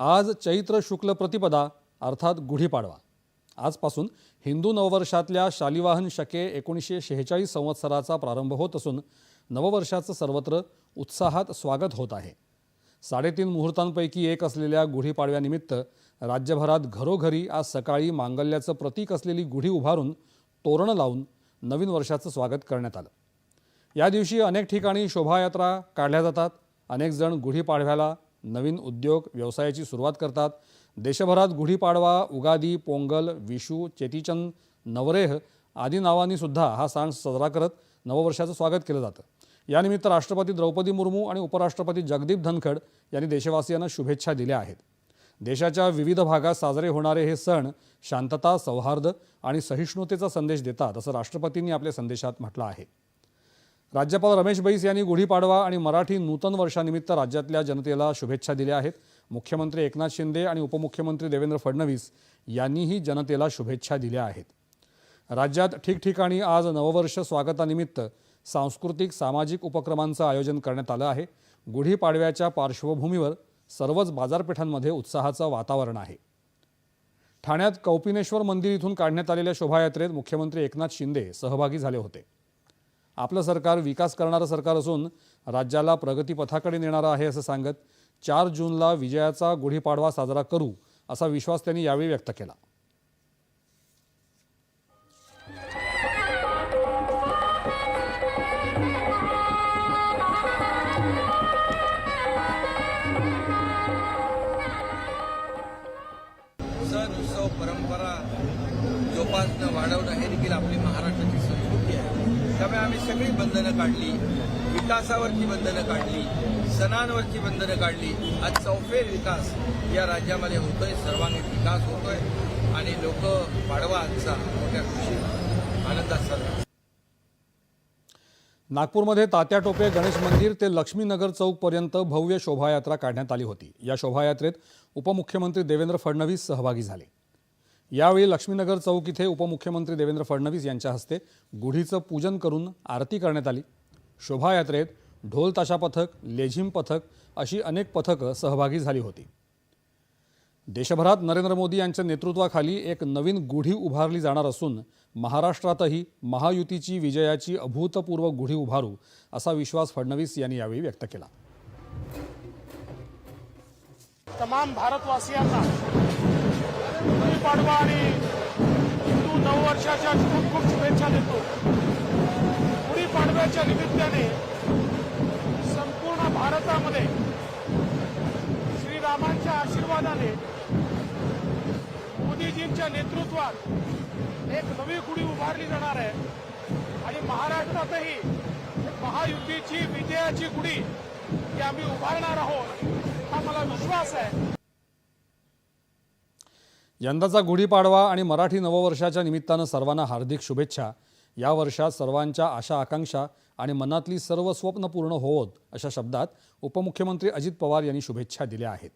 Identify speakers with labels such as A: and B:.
A: आज चैत्र शुक्ल प्रतिपदा अर्थात गुढीपाडवा. आजपासून हिंदू नववर्षातल्या शालिवाहन शके एकोणीसशे शेहेचाळीस संवत्सराचा प्रारंभ होत असून नववर्षाचं सर्वत्र उत्साहात स्वागत होत आहे. साडेतीन मुहूर्तांपैकी एक असलेल्या गुढीपाडव्यानिमित्त राज्यभरात घरोघरी आज सकाळी मांगल्याचं प्रतीक असलेली गुढी उभारून तोरणं लावून नवीन वर्षाचं स्वागत करण्यात आलं. या दिवशी अनेक ठिकाणी शोभायात्रा काढल्या जातात. अनेक जण गुढीपाडव्याला नवीन उद्योग व्यवसायाची सुरुवात करतात. देशभरात गुढीपाडवा उगादी पोंगल विशू चेतीचंद नवरेह आदी नावांनी सुद्धा हा सण साजरा करत नववर्षाचं स्वागत केलं जातं. यानिमित्त राष्ट्रपती द्रौपदी मुर्मू आणि उपराष्ट्रपती जगदीप धनखड यांनी देशवासियांना शुभेच्छा दिल्या आहेत. देशाच्या विविध भागात साजरे होणारे हे सण शांतता सौहार्द आणि सहिष्णुतेचा संदेश देतात असं राष्ट्रपतींनी आपल्या संदेशात म्हटलं आहे. राज्यपाल रमेश बैस यांनी गुढीपाडवा आणि मराठी नूतन वर्षानिमित्त राज्यातल्या जनतेला शुभेच्छा दिल्या आहेत. मुख्यमंत्री एकनाथ शिंदे आणि उपमुख्यमंत्री देवेंद्र फडणवीस यांनीही जनतेला शुभेच्छा दिल्या आहेत. राज्यात ठिकठिकाणी आज नववर्ष स्वागतानिमित्त सांस्कृतिक सामाजिक उपक्रमांचं आयोजन करण्यात आलं आहे. गुढीपाडव्याच्या पार्श्वभूमीवर सर्वच बाजारपेठांमध्ये उत्साहाचं वातावरण आहे. ठाण्यात कौपिनेश्वर मंदिर इथून काढण्यात आलेल्या शोभायात्रेत मुख्यमंत्री एकनाथ शिंदे सहभागी झाले होते. आपलं सरकार विकास करणारं सरकार असून राज्याला प्रगतीपथाकडे नेणारं आहे असं सांगत चार जूनला विजयाचा गुढीपाडवा साजरा करू असा विश्वास त्यांनी यावेळी व्यक्त केला.
B: सण उत्सव परंपरा जोपासणं वाढवणं हे देखील आपली महाराष्ट्र त्यामुळे आम्ही सगळी बंधनं काढली विकासावरची बंधनं काढली सणांवरची बंधनं काढली. आज चौफेर विकास या राज्यामध्ये होतोय सर्वांगीण विकास होतोय आणि लोक पाडवा आजचा मोठ्या खुशी आनंदात साजरा.
A: नागपूरमध्ये तात्या टोपे गणेश मंदिर ते लक्ष्मीनगर चौकपर्यंत भव्य शोभायात्रा काढण्यात आली होती. या शोभायात्रेत उपमुख्यमंत्री देवेंद्र फडणवीस सहभागी झाले. यावेळी लक्ष्मीनगर चौक इथे उपमुख्यमंत्री देवेंद्र फडणवीस यांच्या हस्ते गुढीचं पूजन करून आरती करण्यात आली. शोभायात्रेत ढोल ताशा पथक लेझिम पथक अशी अनेक पथकं सहभागी झाली होती. देशभरात नरेंद्र मोदी यांच्या नेतृत्वाखाली एक नवीन गुढी उभारली जाणार असून महाराष्ट्रातही महायुतीची विजयाची अभूतपूर्व गुढी उभारू असा विश्वास फडणवीस यांनी यावेळी व्यक्त केला.
C: तमाम भारतवासियांना गुढीपाडवा आणि हिंदू नववर्षाच्या खूप खूप शुभेच्छा देतो. गुढीपाडव्याच्या निमित्ताने संपूर्ण भारतामध्ये श्रीरामांच्या आशीर्वादाने मोदीजींच्या नेतृत्वात एक नवी गुढी उभारली जाणार आहे. आणि महाराष्ट्रातही महायुतीची विजयाची गुढी ही आम्ही उभारणार आहोत हा मला विश्वास आहे.
A: यंदाचा गुढीपाडवा आणि मराठी नववर्षाच्या निमित्तानं सर्वांना हार्दिक शुभेच्छा. या वर्षात सर्वांच्या आशा आकांक्षा आणि मनातली सर्व स्वप्न पूर्ण होवोत अशा शब्दात उपमुख्यमंत्री अजित पवार यांनी शुभेच्छा दिल्या आहेत.